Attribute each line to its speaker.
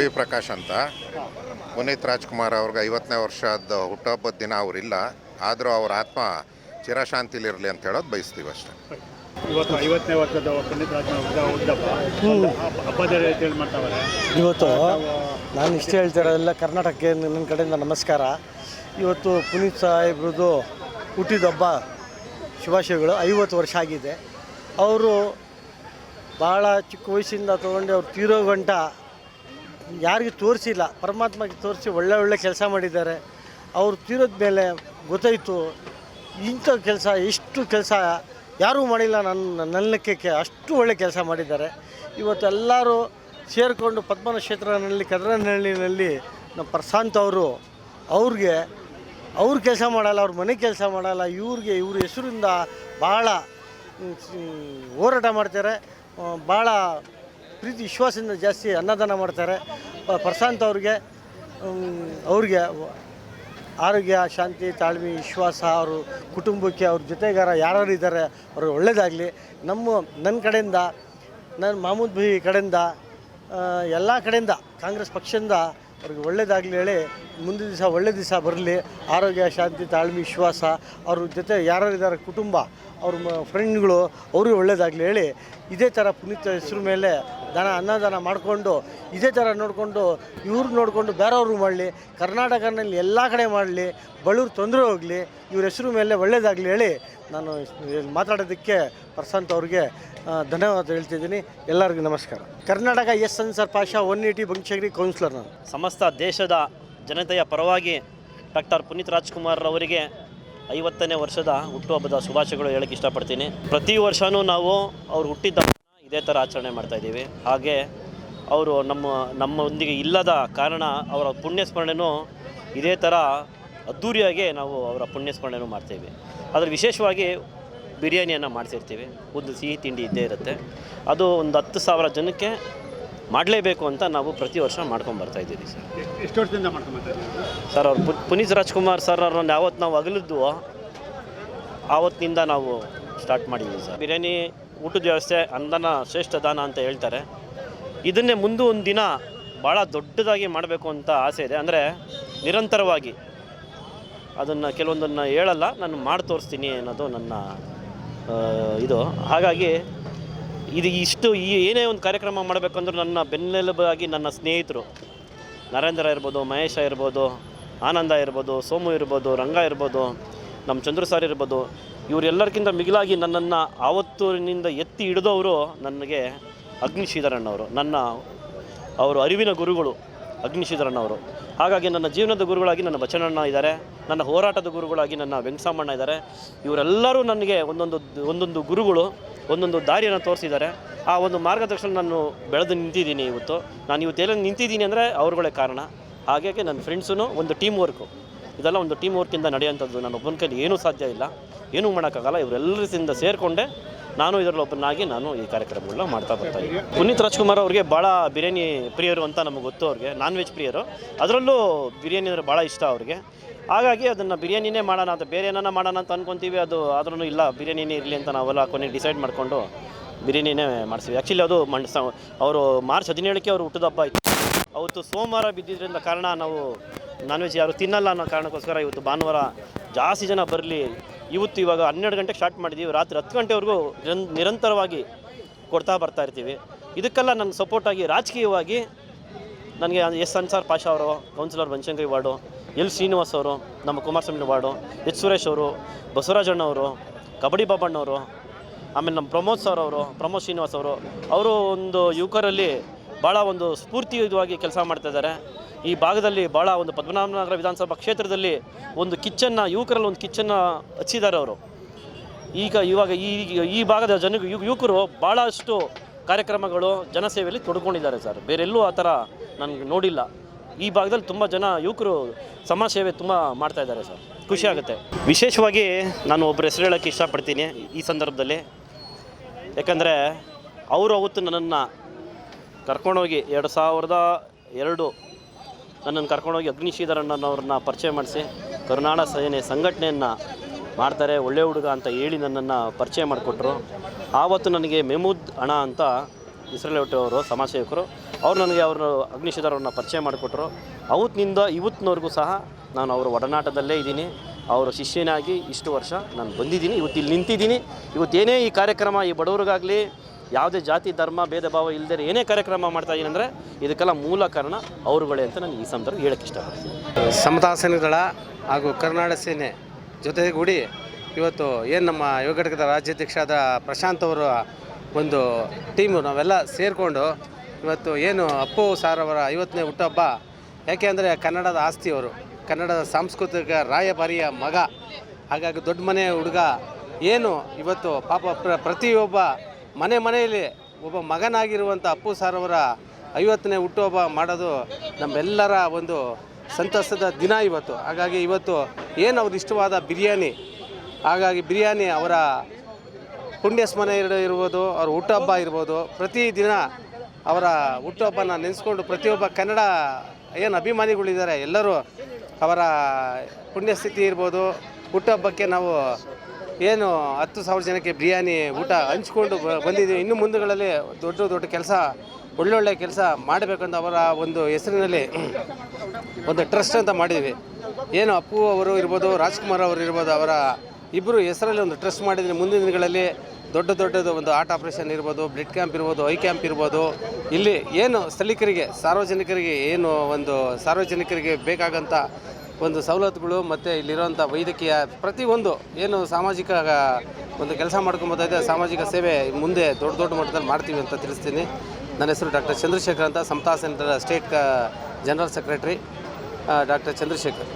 Speaker 1: ರವಿ ಪ್ರಕಾಶ್ ಅಂತ. ಪುನೀತ್ ರಾಜ್ಕುಮಾರ್ ಅವ್ರಿಗೆ ಐವತ್ತನೇ ವರ್ಷದ ಹುಟ್ಟುಹಬ್ಬದ ದಿನ ಅವರಿಲ್ಲ ಆದರೂ ಅವ್ರ ಆತ್ಮ ಚಿರಶಾಂತಿಲಿರಲಿ ಅಂತ ಹೇಳೋದು ಬಯಸ್ತೀವಿ ಅಷ್ಟೇ.
Speaker 2: ಇವತ್ತು ಐವತ್ತನೇ ವರ್ಷದ ಪುನೀತ್ ರಾಜ್ಕುಮಾರ್
Speaker 3: ಇವತ್ತು ನಾನು ಇಷ್ಟ ಹೇಳ್ತಿರೋದೆಲ್ಲ ಕರ್ನಾಟಕಕ್ಕೆ ನನ್ನ ಕಡೆಯಿಂದ ನಮಸ್ಕಾರ. ಇವತ್ತು ಪುನೀತ್ ಸಾಹೇಬ್ರದ್ದು ಹುಟ್ಟಿದ ಹಬ್ಬ ಶುಭಾಶಯಗಳು. ಐವತ್ತು ವರ್ಷ ಆಗಿದೆ. ಅವರು ಭಾಳ ಚಿಕ್ಕ ವಯಸ್ಸಿಂದ ತೊಗೊಂಡು ಅವ್ರು ತೀರೋ ಗಂಟ ಯಾರಿಗೂ ತೋರಿಸಿಲ್ಲ, ಪರಮಾತ್ಮಗೆ ತೋರಿಸಿ ಒಳ್ಳೆ ಒಳ್ಳೆ ಕೆಲಸ ಮಾಡಿದ್ದಾರೆ. ಅವರು ತೀರೋದ ಮೇಲೆ ಗೊತ್ತಾಯಿತು, ಇಂಥ ಕೆಲಸ ಎಷ್ಟು ಕೆಲಸ ಯಾರೂ ಮಾಡಿಲ್ಲ ನನ್ನ ನನ್ನ ಲೆಕ್ಕಕ್ಕೆ ಅಷ್ಟು ಒಳ್ಳೆ ಕೆಲಸ ಮಾಡಿದ್ದಾರೆ. ಇವತ್ತು ಎಲ್ಲರೂ ಸೇರಿಕೊಂಡು ಪದ್ಮನಕ್ಷೇತ್ರನಲ್ಲಿ ಕದ್ರನಹಳ್ಳಿನಲ್ಲಿ ನಮ್ಮ ಪ್ರಶಾಂತ್ ಅವರು, ಅವ್ರಿಗೆ, ಅವ್ರ ಕೆಲಸ ಮಾಡಲ್ಲ, ಅವ್ರ ಮನೆ ಕೆಲಸ ಮಾಡಲ್ಲ, ಇವ್ರಿಗೆ, ಇವ್ರ ಹೆಸರಿಂದ ಭಾಳ ಹೋರಾಟ ಮಾಡ್ತಾರೆ. ಭಾಳ ಪ್ರೀತಿ, ವಿಶ್ವಾಸದಿಂದ ಜಾಸ್ತಿ ಅನ್ನದಾನ ಮಾಡ್ತಾರೆ. ಪ್ರಶಾಂತ್ ಅವ್ರಿಗೆ ಅವ್ರಿಗೆ ಆರೋಗ್ಯ, ಶಾಂತಿ, ತಾಳ್ಮೆ, ವಿಶ್ವಾಸ, ಅವರು ಕುಟುಂಬಕ್ಕೆ ಅವ್ರ ಜೊತೆಗಾರ ಯಾರ್ಯಾರು ಇದ್ದಾರೆ ಅವರು ಒಳ್ಳೆಯದಾಗಲಿ ನಮ್ಮ ನನ್ನ ಕಡೆಯಿಂದ ನನ್ನ ಮಹಮೂದ್ ಭೈ ಕಡೆಯಿಂದ ಎಲ್ಲ ಕಡೆಯಿಂದ, ಕಾಂಗ್ರೆಸ್ ಪಕ್ಷದಿಂದ ಅವ್ರಿಗೆ ಒಳ್ಳೇದಾಗಲಿ ಹೇಳಿ, ಮುಂದಿನ ದಿವಸ ಒಳ್ಳೆ ದಿವಸ ಬರಲಿ. ಆರೋಗ್ಯ, ಶಾಂತಿ, ತಾಳ್ಮೆ, ವಿಶ್ವಾಸ, ಅವ್ರ ಜೊತೆ ಯಾರ್ಯಾರು ಇದ್ದಾರೆ, ಕುಟುಂಬ ಅವ್ರ ಫ್ರೆಂಡ್ಗಳು ಅವ್ರಿಗೆ ಒಳ್ಳೇದಾಗಲಿ ಹೇಳಿ ಇದೇ ಥರ ಪುನೀತ್ ಹೆಸರು ಮೇಲೆ ದನ, ಅನ್ನದಾನ ಮಾಡಿಕೊಂಡು, ಇದೇ ಥರ ನೋಡಿಕೊಂಡು ಇವ್ರು ನೋಡಿಕೊಂಡು ಬೇರೆಯವ್ರು ಮಾಡಲಿ, ಕರ್ನಾಟಕನಲ್ಲಿ ಎಲ್ಲ ಕಡೆ ಮಾಡಲಿ, ಬಳ್ಳೂರು ತೊಂದರೆ ಹೋಗಲಿ, ಇವ್ರ ಹೆಸರು ಮೇಲೆ ಒಳ್ಳೇದಾಗಲಿ ಹೇಳಿ ನಾನು ಮಾತಾಡೋದಕ್ಕೆ ಪ್ರಶಾಂತ್ ಅವ್ರಿಗೆ ಧನ್ಯವಾದ ಹೇಳ್ತಿದ್ದೀನಿ. ಎಲ್ಲರಿಗೂ ನಮಸ್ಕಾರ. Karnataka S Ansar Pasha one eighty ಬಂಕ್ಷಗಿರಿ councillor ನಾನು.
Speaker 4: ಸಮಸ್ತ ದೇಶದ ಜನತೆಯ ಪರವಾಗಿ ಡಾಕ್ಟರ್ ಪುನೀತ್ ರಾಜ್ಕುಮಾರ್ ಅವರಿಗೆ ಐವತ್ತನೇ ವರ್ಷದ ಹುಟ್ಟುಹಬ್ಬದ ಶುಭಾಶಯಗಳು ಹೇಳಕ್ಕೆ ಇಷ್ಟಪಡ್ತೀನಿ. ಪ್ರತಿ ವರ್ಷವೂ ನಾವು ಅವ್ರು ಹುಟ್ಟಿದ ಹಬ್ಬನ ಇದೇ ಥರ ಆಚರಣೆ ಮಾಡ್ತಾ ಇದ್ದೀವಿ. ಹಾಗೆ ಅವರು ನಮ್ಮ, ನಮ್ಮೊಂದಿಗೆ ಇಲ್ಲದ ಕಾರಣ ಅವರ ಪುಣ್ಯಸ್ಮರಣೆನೂ ಇದೇ ಥರ ಅದ್ಧೂರಿಯಾಗಿ ನಾವು ಅವರ ಪುಣ್ಯಸ್ಮರಣೆನೂ ಮಾಡ್ತೀವಿ. ಆದರೆ ವಿಶೇಷವಾಗಿ ಬಿರಿಯಾನಿಯನ್ನು ಮಾಡ್ತಿರ್ತೀವಿ ಒಂದು ಸಿಹಿ ತಿಂಡಿ ಇದ್ದೇ ಇರುತ್ತೆ. ಅದು ಒಂದು ಹತ್ತು ಸಾವಿರ ಜನಕ್ಕೆ ಮಾಡಲೇಬೇಕು ಅಂತ ನಾವು ಪ್ರತಿ ವರ್ಷ ಮಾಡ್ಕೊಂಡು ಬರ್ತಾ ಇದ್ದೀವಿ ಸರ್.
Speaker 2: ಎಷ್ಟು ವರ್ಷದಿಂದ ಮಾಡ್ಕೊಂಡು
Speaker 4: ಸರ್ ಅವ್ರು ಪು- ಪುನೀತ್ ರಾಜ್ಕುಮಾರ್ ಸರ್ ಅವ್ರನ್ನ ಯಾವತ್ತು ನಾವು ಅಗಲಿದ್ದು ಆವತ್ತಿನಿಂದ ನಾವು ಸ್ಟಾರ್ಟ್ ಮಾಡಿದ್ದೀವಿ ಸರ್. ಬಿರಿಯಾನಿ ಊಟದ ವ್ಯವಸ್ಥೆ ಅನ್ನದಾನ ಶ್ರೇಷ್ಠ ದಾನ ಅಂತ ಹೇಳ್ತಾರೆ. ಇದನ್ನೇ ಮುಂದೆ ಒಂದು ದಿನ ಭಾಳ ದೊಡ್ಡದಾಗಿ ಮಾಡಬೇಕು ಅಂತ ಆಸೆ ಇದೆ. ಅಂದರೆ ನಿರಂತರವಾಗಿ ಅದನ್ನು ಕೆಲವೊಂದನ್ನು ಹೇಳಲ್ಲ ನಾನು ಮಾಡಿ ತೋರಿಸ್ತೀನಿ ಅನ್ನೋದು ನನ್ನ ಇದು. ಹಾಗಾಗಿ ಇದು ಇಷ್ಟು ಈ ಏನೇ ಒಂದು ಕಾರ್ಯಕ್ರಮ ಮಾಡಬೇಕಂದ್ರೂ ನನ್ನ ಬೆನ್ನೆಲುಬಾಗಿ ನನ್ನ ಸ್ನೇಹಿತರು ನರೇಂದ್ರ ಇರ್ಬೋದು, ಮಹೇಶ ಇರ್ಬೋದು, ಆನಂದ ಇರ್ಬೋದು, ಸೋಮು ಇರ್ಬೋದು, ರಂಗ ಇರ್ಬೋದು, ನಮ್ಮ ಚಂದ್ರು ಸರ್ ಇರ್ಬೋದು ಇವರೆಲ್ಲರಿಗಿಂತ ಮಿಗಿಲಾಗಿ ನನ್ನನ್ನು ಆವತ್ತೂರಿನಿಂದ ಎತ್ತಿ ಹಿಡಿದವರು ನನಗೆ ಅಗ್ನಿಶೀಧರಣ್ಣವರು ನನ್ನ, ಅವರು ಅರಿವಿನ ಗುರುಗಳು ಅಗ್ನಿಶ್ರೀಧರಣ್ಣವರು ಹಾಗಾಗಿ ನನ್ನ ಜೀವನದ ಗುರುಗಳಾಗಿ ನನ್ನ ಬಚನಣ್ಣ ಇದ್ದಾರೆ, ನನ್ನ ಹೋರಾಟದ ಗುರುಗಳಾಗಿ ನನ್ನ ವೆಂಕಟಸಾಮಣ್ಣ ಇದ್ದಾರೆ. ಇವರೆಲ್ಲರೂ ನನಗೆ ಒಂದೊಂದು ಒಂದೊಂದು ಗುರುಗಳು, ಒಂದೊಂದು ದಾರಿಯನ್ನು ತೋರಿಸಿದ್ದಾರೆ. ಆ ಒಂದು ಮಾರ್ಗದರ್ಶನ ನಾನು ಬೆಳೆದು ನಿಂತಿದ್ದೀನಿ ಇವತ್ತು. ನಾನು ಇವತ್ತು ಎಲ್ಲ ನಿಂತಿದ್ದೀನಿ ಅಂದರೆ ಅವ್ರುಗಳೇ ಕಾರಣ. ಹಾಗಾಗಿ ನನ್ನ ಫ್ರೆಂಡ್ಸೂ ಒಂದು ಟೀಮ್ ವರ್ಕು ಇದೆಲ್ಲ ಒಂದು ಟೀಮ್ ವರ್ಕಿಂದ ನಡೆಯುವಂಥದ್ದು. ನನ್ನ ಒಬ್ಬನ ಕೈಲಿ ಏನೂ ಸಾಧ್ಯ ಇಲ್ಲ. ಏನೂ ಮಾಡೋಕ್ಕಾಗಲ್ಲ. ಇವರೆಲ್ಲರಿಂದ ಸೇರಿಕೊಂಡೆ ನಾನು ಇದರಲ್ಲಿ ಒಬ್ಬನಾಗಿ ನಾನು ಈ ಕಾರ್ಯಕ್ರಮಗಳನ್ನ ಮಾಡ್ತಾ ಬರ್ತಾ ಇದ್ದೀನಿ. ಪುನೀತ್ ರಾಜ್ಕುಮಾರ್ ಅವ್ರಿಗೆ ಭಾಳ ಬಿರಿಯಾನಿ ಪ್ರಿಯರು ಅಂತ ನಮಗೆ ಗೊತ್ತು ಅವ್ರಿಗೆ ನಾನ್ ವೆಜ್ ಪ್ರಿಯರು. ಅದರಲ್ಲೂ ಬಿರಿಯಾನಿ ಅಂದರೆ ಭಾಳ ಇಷ್ಟ ಅವ್ರಿಗೆ. ಹಾಗಾಗಿ ಅದನ್ನು ಬಿರಿಯಾನಿನೇ ಮಾಡೋಣ ಅಂತ, ಬೇರೆ ಏನಾನ ಮಾಡೋಣ ಅಂತ ಅಂದ್ಕೊತೀವಿ ಅದು ಆದ್ರೂ ಇಲ್ಲ, ಬಿರಿಯಾನಿನೇ ಇರಲಿ ಅಂತ ನಾವೆಲ್ಲ ಕೊನೆಗೆ ಡಿಸೈಡ್ ಮಾಡಿಕೊಂಡು ಬಿರಿಯಾನಿನೇ ಮಾಡಿಸ್ತೀವಿ ಆ್ಯಕ್ಚುಲಿ ಅದು ಮಂಡ್ಸ ಅವರು ಮಾರ್ಚ್ ಹದಿನೇಳಕ್ಕೆ ಅವರು ಹುಟ್ಟಿದ ಹಬ್ಬ ಇತ್ತು. ಅವತ್ತು ಸೋಮವಾರ ಬಿದ್ದಿದ್ದರಿಂದ ಕಾರಣ ನಾವು ನಾನ್ ವೆಜ್ ಯಾರು ತಿನ್ನಲ್ಲ ಅನ್ನೋ ಕಾರಣಕ್ಕೋಸ್ಕರ ಇವತ್ತು ಭಾನುವಾರ ಜಾಸ್ತಿ ಜನ ಬರಲಿ. ಇವತ್ತು ಇವಾಗ ಹನ್ನೆರಡು ಗಂಟೆಗೆ ಸ್ಟಾರ್ಟ್ ಮಾಡಿದ್ದೀವಿ ರಾತ್ರಿ ಹತ್ತು ಗಂಟೆವರೆಗೂ ನಿರಂ- ನಿರಂತರವಾಗಿ ಕೊಡ್ತಾ ಬರ್ತಾ ಇರ್ತೀವಿ. ಇದಕ್ಕೆಲ್ಲ ನನ್ನ ಸಪೋರ್ಟಾಗಿ ರಾಜಕೀಯವಾಗಿ ನನಗೆ ಎಸ್ ಅನ್ಸಾರ್ ಪಾಷಾ ಅವರು councillor Banashankari ward, L Srinivas ಅವರು, ನಮ್ಮ ಕುಮಾರಸ್ವಾಮಿ ವಾರ್ಡು, ಎಚ್ ಸುರೇಶ್ ಅವರು ಬಸವರಾಜಣ್ಣವರು ಕಬಡ್ಡಿ ಬಾಬಣ್ಣವರು ಆಮೇಲೆ ನಮ್ಮ ಪ್ರಮೋದ್ ಸರ್ ಅವರು, ಪ್ರಮೋದ್ ಶ್ರೀನಿವಾಸ್ ಅವರು ಅವರು ಒಂದು ಯುವಕರಲ್ಲಿ ಭಾಳ ಒಂದು ಸ್ಫೂರ್ತಿಯುತವಾಗಿ ಕೆಲಸ ಮಾಡ್ತಾ ಇದ್ದಾರೆ. ಈ ಭಾಗದಲ್ಲಿ ಭಾಳ ಒಂದು ಪದ್ಮನಾಭನಗರ ವಿಧಾನಸಭಾ ಕ್ಷೇತ್ರದಲ್ಲಿ ಒಂದು ಕಿಚ್ಚನ್ನು, ಯುವಕರಲ್ಲಿ ಒಂದು ಕಿಚ್ಚನ್ನು ಹಚ್ಚಿದ್ದಾರೆ ಅವರು. ಈಗ ಇವಾಗ ಈ ಈ ಭಾಗದ ಜನ ಯುವಕರು ಭಾಳಷ್ಟು ಕಾರ್ಯಕ್ರಮಗಳು ಜನಸೇವೆಯಲ್ಲಿ ತೊಡ್ಕೊಂಡಿದ್ದಾರೆ ಸರ್. ಬೇರೆಲ್ಲೂ ಆ ಥರ ನನಗೆ ನೋಡಿಲ್ಲ. ಈ ಭಾಗದಲ್ಲಿ ತುಂಬ ಜನ ಯುವಕರು ಸಮಾಜ ಸೇವೆ ತುಂಬ ಮಾಡ್ತಾ ಇದ್ದಾರೆ ಸರ್. ಖುಷಿ ಆಗುತ್ತೆ. ವಿಶೇಷವಾಗಿ ನಾನು ಒಬ್ಬರು ಹೆಸರು ಹೇಳೋಕ್ಕೆ ಇಷ್ಟಪಡ್ತೀನಿ ಈ ಸಂದರ್ಭದಲ್ಲಿ. ಯಾಕಂದರೆ ಅವರು ಅವತ್ತು ನನ್ನನ್ನು ಕರ್ಕೊಂಡೋಗಿ ಎರಡು ಸಾವಿರದ ಎರಡು ನನ್ನನ್ನು ಕರ್ಕೊಂಡೋಗಿ ಅಗ್ನಿಶೀಧರಣ್ಣನವ್ರನ್ನ ಪರಿಚಯ ಮಾಡಿಸಿ ಕರುನಾಡ ಸೇನೆ ಸಂಘಟನೆಯನ್ನು ಮಾಡ್ತಾರೆ, ಒಳ್ಳೆ ಹುಡುಗ ಅಂತ ಹೇಳಿ ನನ್ನನ್ನು ಪರಿಚಯ ಮಾಡಿಕೊಟ್ರು. ಆವತ್ತು ನನಗೆ ಮೆಮೂದ್ ಹಣ ಅಂತ ಅವರು ಸಮಾಜ ಸೇವಕರು ಅವ್ರು ನನಗೆ ಅವರು ಅಗ್ನಿಶೀಧರವ್ರನ್ನ ಪರಿಚಯ ಮಾಡಿಕೊಟ್ರು. ಅವತ್ತಿನಿಂದ ಇವತ್ತಿನವರೆಗೂ ಸಹ ನಾನು ಅವರ ಒಡನಾಟದಲ್ಲೇ ಇದ್ದೀನಿ. ಅವರ ಶಿಷ್ಯನಾಗಿ ಇಷ್ಟು ವರ್ಷ ನಾನು ಬಂದಿದ್ದೀನಿ, ಇವತ್ತು ಇಲ್ಲಿ ನಿಂತಿದ್ದೀನಿ. ಇವತ್ತೇನೇ ಈ ಕಾರ್ಯಕ್ರಮ ಈ ಬಡವರಿಗಾಗಲಿ ಯಾವುದೇ ಜಾತಿ, ಧರ್ಮ, ಭೇದ ಭಾವ ಇಲ್ಲದೆ ಏನೇ ಕಾರ್ಯಕ್ರಮ ಮಾಡ್ತಾ ಇದ್ದೀನಿ ಅಂದರೆ ಇದಕ್ಕೆಲ್ಲ ಮೂಲ ಕಾರಣ ಅವರುಗಳೇ ಅಂತ ನಾನು ಈ ಸಂದರ್ಭ ಹೇಳಕ್ಕೆ ಇಷ್ಟಪಡ್ತೀನಿ.
Speaker 5: ಸಮತಾ ಸೇನೆಗಳ ಹಾಗೂ ಕರ್ನಾಟಕ ಸೇನೆ ಜೊತೆಗೂಡಿ ಇವತ್ತು ಏನು ನಮ್ಮ ಯುವ ಘಟಕದ ರಾಜ್ಯಾಧ್ಯಕ್ಷ ಆದ ಪ್ರಶಾಂತ್ ಅವರ ಒಂದು ಟೀಮು ನಾವೆಲ್ಲ ಸೇರಿಕೊಂಡು ಇವತ್ತು ಏನು ಅಪ್ಪು ಸಾರ್ ಅವರ ಐವತ್ತನೇ ಹುಟ್ಟುಹಬ್ಬ, ಯಾಕೆ ಅಂದರೆ ಕನ್ನಡದ ಆಸ್ತಿಯವರು, ಕನ್ನಡದ ಸಾಂಸ್ಕೃತಿಕ ರಾಯಭಾರಿಯ ಮಗ, ಹಾಗಾಗಿ ದೊಡ್ಡ ಮನೆ ಹುಡುಗ, ಏನು ಇವತ್ತು ಪಾಪ ಪ್ರ, ಪ್ರತಿಯೊಬ್ಬ ಮನೆ ಮನೆಯಲ್ಲಿ ಒಬ್ಬ ಮಗನಾಗಿರುವಂಥ ಅಪ್ಪು ಅವರ ಐವತ್ತನೇ ಹುಟ್ಟುಹಬ್ಬ ಮಾಡೋದು ನಮ್ಮೆಲ್ಲರ ಒಂದು ಸಂತಸದ ದಿನ ಇವತ್ತು. ಹಾಗಾಗಿ ಇವತ್ತು ಏನು ಅವ್ರ ಇಷ್ಟವಾದ ಬಿರಿಯಾನಿ, ಹಾಗಾಗಿ ಬಿರಿಯಾನಿ ಅವರ ಪುಣ್ಯ ಸ್ಮರಣೆ ಇರ- ಇರ್ಬೋದು, ಅವ್ರ ಹುಟ್ಟುಹಬ್ಬ ಇರ್ಬೋದು. ಪ್ರತಿದಿನ ಅವರ ಹುಟ್ಟುಹಬ್ಬನ ನೆನೆಸ್ಕೊಂಡು ಪ್ರತಿಯೊಬ್ಬ ಕನ್ನಡ ಏನು ಅಭಿಮಾನಿಗಳಿದ್ದಾರೆ ಎಲ್ಲರೂ ಅವರ ಪುಣ್ಯಸ್ಥಿತಿ ಇರ್ಬೋದು. ಹುಟ್ಟುಹಬ್ಬಕ್ಕೆ ನಾವು ಏನು ಹತ್ತು ಸಾವಿರ ಜನಕ್ಕೆ ಬಿರಿಯಾನಿ, ಊಟ ಹಂಚ್ಕೊಂಡು ಬಂದಿದ್ದೀವಿ. ಇನ್ನು ಮುಂದುಗಳಲ್ಲಿ ದೊಡ್ಡ ದೊಡ್ಡ ಕೆಲಸ, ಒಳ್ಳೊಳ್ಳೆ ಕೆಲಸ ಮಾಡಬೇಕಂತ ಅವರ ಒಂದು ಹೆಸರಿನಲ್ಲಿ ಒಂದು ಟ್ರಸ್ಟ್ ಅಂತ ಮಾಡಿದ್ವಿ ಏನು ಅಪ್ಪು ಅವರು ಇರ್ಬೋದು, ರಾಜ್ಕುಮಾರ್ ಅವರು ಇರ್ಬೋದು, ಅವರ ಇಬ್ಬರು ಹೆಸರಲ್ಲಿ ಒಂದು ಟ್ರಸ್ಟ್ ಮಾಡಿದರೆ ಮುಂದಿನ ದಿನಗಳಲ್ಲಿ ದೊಡ್ಡ ದೊಡ್ಡದು ಒಂದು ಆರ್ಟ್ ಆಪರೇಷನ್ ಇರ್ಬೋದು, ಬ್ಲಡ್ ಕ್ಯಾಂಪ್ ಇರ್ಬೋದು, ಐ ಕ್ಯಾಂಪ್ ಇರ್ಬೋದು. ಇಲ್ಲಿ ಏನು ಸ್ಥಳೀಕರಿಗೆ, ಸಾರ್ವಜನಿಕರಿಗೆ ಏನು ಒಂದು ಸಾರ್ವಜನಿಕರಿಗೆ ಬೇಕಾಗಂಥ ಒಂದು ಸವಲತ್ತುಗಳು ಮತ್ತು ಇಲ್ಲಿರುವಂಥ ವೈದ್ಯಕೀಯ ಪ್ರತಿಯೊಂದು ಏನು ಸಾಮಾಜಿಕ, ಒಂದು ಕೆಲಸ ಮಾಡ್ಕೊಂಬೋದಾಗಿದೆ ಸಾಮಾಜಿಕ ಸೇವೆ ಮುಂದೆ ದೊಡ್ಡ ದೊಡ್ಡ ಮಟ್ಟದಲ್ಲಿ ಮಾಡ್ತೀವಿ ಅಂತ ತಿಳಿಸ್ತೀನಿ. ನನ್ನ ಹೆಸರು ಡಾಕ್ಟರ್ ಚಂದ್ರಶೇಖರ್ ಅಂತ Samata centre state general secretary doctor Chandrashekar.